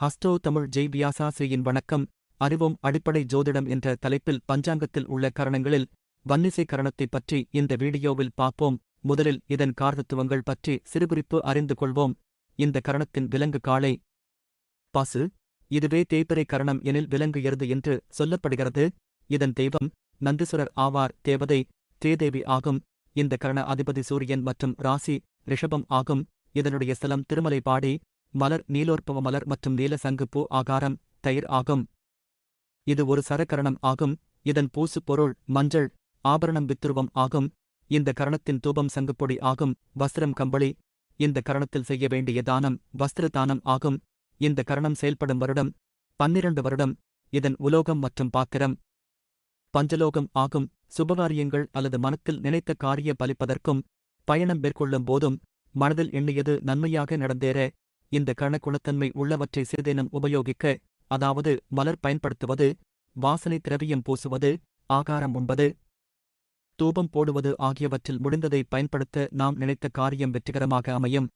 ஹஸ்டோ தமிழ் ஜெய் வியாசாசிரியின் வணக்கம். அறிவோம் அடிப்படை ஜோதிடம் என்ற தலைப்பில் பஞ்சாங்கத்தில் உள்ள கரணங்களில் வன்னிசை கரணத்தைப் பற்றி இந்த வீடியோவில் பார்ப்போம். முதலில் இதன் காரதத்துவங்கள் பற்றி சிறுகுறிப்பு அறிந்து கொள்வோம். இந்த கரணத்தின் விலங்கு காளை. பசு. இதுவே தேய்பிறை கரணம் எனில் விலங்கு எருது என்று சொல்லப்படுகிறது. இதன் தெய்வம் நந்தீஸ்வரர் ஆவார் தேவதை தேதேவி ஆகும். இந்த கரண அதிபதி சூரியன் மற்றும் ராசி ரிஷபம் ஆகும். இதனுடைய ஸ்தலம் திருமலைப்பாடி. மலர் நீலோற்பவ மலர் மற்றும் நீல சங்குப்பூ ஆகாரம் தயிர் ஆகும். இது ஒரு சரக்கரணம் ஆகும். இதன் பூசு பொருள் மஞ்சள் ஆபரணம் வித்துருவம் ஆகும். இந்த கரணத்தின் தூபம் சங்குப்பொடி ஆகும். வஸ்திரம் கம்பளி. இந்த கரணத்தில் செய்ய வேண்டிய தானம் வஸ்திர தானம் ஆகும். இந்த கரணம் செயல்படும் வருடம் பன்னிரண்டு வருடம். இதன் உலோகம் மற்றும் பாத்திரம் பஞ்சலோகம் ஆகும். சுபகாரியங்கள் அல்லது மனத்தில் நினைத்த காரிய பலிப்பதற்கும் பயணம் மேற்கொள்ளும் போதும் மனதில் எண்ணியது நன்மையாக நடந்தேற. இந்த கணக்குணத்தன்மை உள்ளவற்றை சிறிதேனும் உபயோகிக்க அதாவது மலர் பயன்படுத்துவது வாசனை திரவியம் பூசுவது ஆகாரம் உண்பது தூபம் போடுவது ஆகியவற்றில் முடிந்ததை பயன்படுத்த நாம் நினைத்த காரியம் வெற்றிகரமாக அமையும்.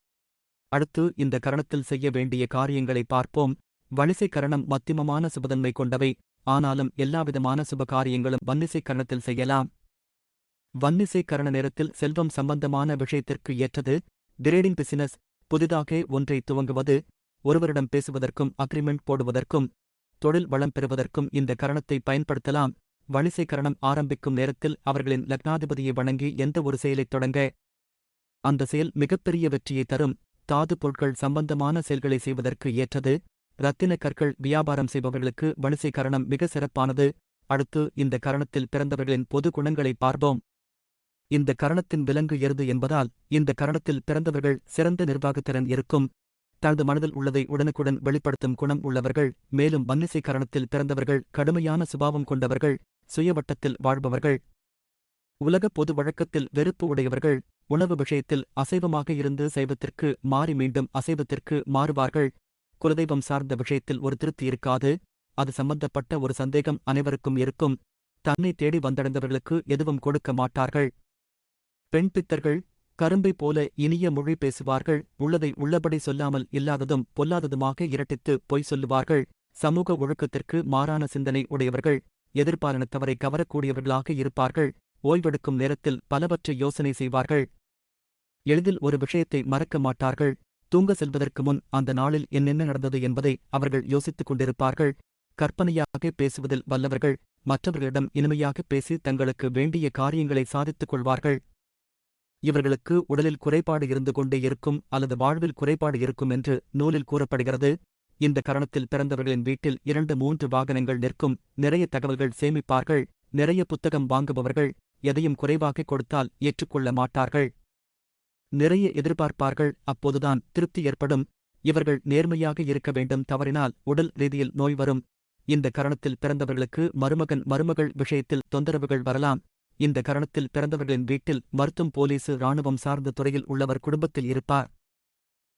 அடுத்து இந்த கரணத்தில் செய்ய வேண்டிய காரியங்களை பார்ப்போம். வலிசை கரணம் மத்தியமமான சுபதன்மை கொண்டவை. ஆனாலும் எல்லாவிதமான சுப காரியங்களும் வன்னிசை கரணத்தில் செய்யலாம். வன்னிசை கரண நேரத்தில் செல்வம் சம்பந்தமான விஷயத்திற்கு ஏற்றது. கிரேடிங் பிசினஸ் புதிதாக ஒன்றை துவங்குவது ஒருவரிடம் பேசுவதற்கும் அக்ரிமெண்ட் போடுவதற்கும் தொழில் வளம் பெறுவதற்கும் இந்த கரணத்தை பயன்படுத்தலாம். வலிசை கரணம் ஆரம்பிக்கும் நேரத்தில் அவர்களின் லக்னாதிபதியை வணங்கி எந்த ஒரு செயலைத் தொடங்க அந்த செயல் மிகப்பெரிய வெற்றியை தரும். தாது பொருட்கள் சம்பந்தமான செயல்களை செய்வதற்கு ஏற்றது. இரத்தின கற்கள் வியாபாரம் செய்பவர்களுக்கு வலிசை கரணம் மிக சிறப்பானது. அடுத்து இந்த கரணத்தில் பிறந்தவர்களின் பொது குணங்களை பார்ப்போம். இந்த கரணத்தின் விலங்கு எருது என்பதால் இந்த கரணத்தில் பிறந்தவர்கள் சிறந்த நிர்வாகத்திறன் இருக்கும். தனது மனதில் உள்ளதை உடனுக்குடன் வெளிப்படுத்தும் குணம் உள்ளவர்கள் மேலும் வன்னிசை கரணத்தில் பிறந்தவர்கள் கடுமையான சுபாவம் கொண்டவர்கள் சுயவட்டத்தில் வாழ்பவர்கள். உலக பொது வழக்கத்தில் வெறுப்பு உடையவர்கள் உணவு விஷயத்தில் அசைவமாக இருந்து சைவத்திற்கு மாறி மீண்டும் அசைவத்திற்கு மாறுவார்கள். குலதெய்வம் சார்ந்த விஷயத்தில் ஒரு திருப்தி இருக்காது அது சம்பந்தப்பட்ட ஒரு சந்தேகம் அனைவருக்கும் இருக்கும். தன்னை தேடி வந்தடைந்தவர்களுக்கு எதுவும் கொடுக்க மாட்டார்கள். பெண் பித்தர்கள் கரும்பை போல இனிய மொழி பேசுவார்கள் உள்ளதை உள்ளபடி சொல்லாமல் இல்லாததும் பொல்லாததுமாக இரட்டித்து பொய் சொல்லுவார்கள். சமூக ஒழுக்கத்திற்கு மாறான சிந்தனை உடையவர்கள் எதிர்பாலனத்தவரை கவரக்கூடியவர்களாக இருப்பார்கள் ஓய்வெடுக்கும் நேரத்தில் பலவற்றை யோசனை செய்வார்கள். எளிதில் ஒரு விஷயத்தை மறக்க மாட்டார்கள். தூங்க செல்வதற்கு முன் அந்த நாளில் என்னென்ன நடந்தது என்பதை அவர்கள் யோசித்துக் கொண்டிருப்பார்கள். கற்பனையாக பேசுவதில் வல்லவர்கள் மற்றவர்களிடம் இனிமையாக பேசி தங்களுக்கு வேண்டிய காரியங்களை சாதித்துக் கொள்வார்கள். இவர்களுக்கு உடலில் குறைபாடு இருந்து கொண்டே இருக்கும் அல்லது வாழ்வில் குறைபாடு இருக்கும் என்று நூலில் கூறப்படுகிறது. இந்த கரணத்தில் பிறந்தவர்களின் வீட்டில் இரண்டு மூன்று வாகனங்கள் நிற்கும். நிறைய தகவல்கள் சேமிப்பார்கள். நிறைய புத்தகம் வாங்குபவர்கள் எதையும் குறைவாக கொடுத்தால் ஏற்றுக்கொள்ள மாட்டார்கள். நிறைய எதிர்பார்ப்பார்கள். அப்போதுதான் திருப்தி ஏற்படும். இவர்கள் நேர்மையாக இருக்க வேண்டும். தவறினால் உடல் ரீதியில் நோய் வரும். இந்த கரணத்தில் பிறந்தவர்களுக்கு மருமகன் மருமகள் விஷயத்தில் தொந்தரவுகள் வரலாம். இந்த கரணத்தில் பிறந்தவர்களின் வீட்டில் மருத்துவம் போலீசு இராணுவம் சார்ந்த துறையில் உள்ளவர் குடும்பத்தில் இருப்பார்.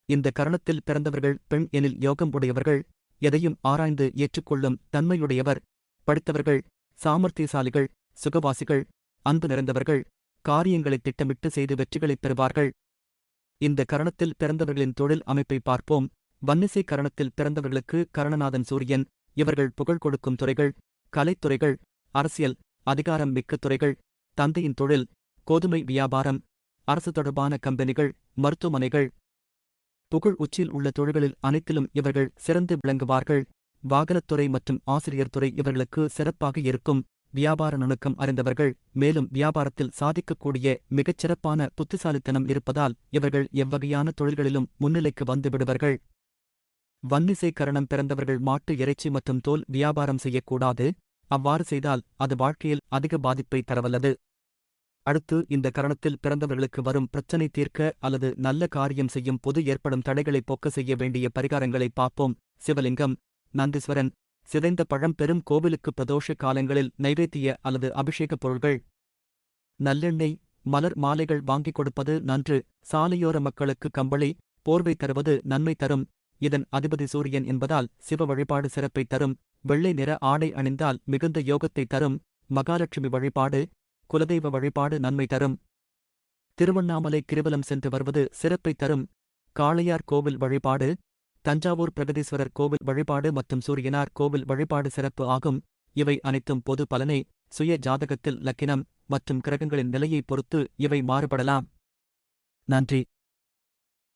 இந்த கரணத்தில் பிறந்தவர்கள் பெண் எனில் யோகம் உடையவர்கள் எதையும் ஆராய்ந்து ஏற்றுக்கொள்ளும் தன்மையுடையவர் படித்தவர்கள் சாமர்த்தியசாலிகள் சுகவாசிகள் அன்பு நிறைந்தவர்கள் காரியங்களை திட்டமிட்டு செய்து வெற்றிகளைப் பெறுவார்கள். இந்த கரணத்தில் பிறந்தவர்களின் தொழில் அமைப்பை பார்ப்போம். வன்னிசை கரணத்தில் பிறந்தவர்களுக்கு கரணநாதன் சூரியன் இவர்கள் புகழ் கொடுக்கும் துறைகள் கலைத்துறைகள் அரசியல் அதிகாரம் மிக்க துறைகள் தந்தையின் தொழில் கோதுமை வியாபாரம் அரசு தொடர்பான கம்பெனிகள் மருத்துவமனைகள். புகழ் உச்சியில் உள்ள தொழில்களில் அனைத்திலும் இவர்கள் சிறந்து விளங்குவார்கள். வாகனத்துறை மற்றும் ஆசிரியர் துறை இவர்களுக்கு சிறப்பாக இருக்கும். வியாபார நுணுக்கம் அறிந்தவர்கள் மேலும் வியாபாரத்தில் சாதிக்கக்கூடிய மிகச் சிறப்பான புத்திசாலித்தனம் இருப்பதால் இவர்கள் எவ்வகையான தொழில்களிலும் முன்னிலைக்கு வந்து விடுவர்கள். வன்னிசை கரணம் பிறந்தவர்கள் மாட்டு இறைச்சி மற்றும் தோல் வியாபாரம் செய்யக்கூடாது. அவ்வாறு செய்தால் அது வாழ்க்கையில் அதிக பாதிப்பை தரவல்லது. அடுத்து இந்த கரணத்தில் பிறந்தவர்களுக்கு வரும் பிரச்சனை தீர்க்க அல்லது நல்ல காரியம் செய்யும் பொது ஏற்படும் தடைகளை போக்க செய்ய வேண்டிய பரிகாரங்களை பார்ப்போம். சிவலிங்கம். நந்தீஸ்வரன். சிதைந்த பழம் பெரும் கோவிலுக்கு பிரதோஷ காலங்களில் நைவேத்திய அல்லது அபிஷேகப் பொருள்கள். நல்லெண்ணெய். மலர் மாலைகள் வாங்கிக் கொடுப்பது நன்று. சாலையோர மக்களுக்கு கம்பளி. போர்வை தருவது நன்மை தரும். இதன் அதிபதி சூரியன் என்பதால் சிவ வழிபாடு சிறப்பை தரும். வெள்ளை நிற ஆடை அணிந்தால் மிகுந்த யோகத்தை தரும். மகாலட்சுமி வழிபாடு. குலதெய்வ வழிபாடு நன்மை தரும். திருவண்ணாமலை கிருவலம் சென்று வருவது சிறப்பை தரும். காளையார் கோவில் வழிபாடு தஞ்சாவூர் பிரகதீஸ்வரர் கோவில் வழிபாடு மற்றும் சூரியனார் கோவில் வழிபாடு சிறப்பு ஆகும். இவை அனைத்தும் பொது பலனை சுய ஜாதகத்தில் லக்கினம் மற்றும் கிரகங்களின் நிலையைப் பொறுத்து இவை மாறுபடலாம். நன்றி.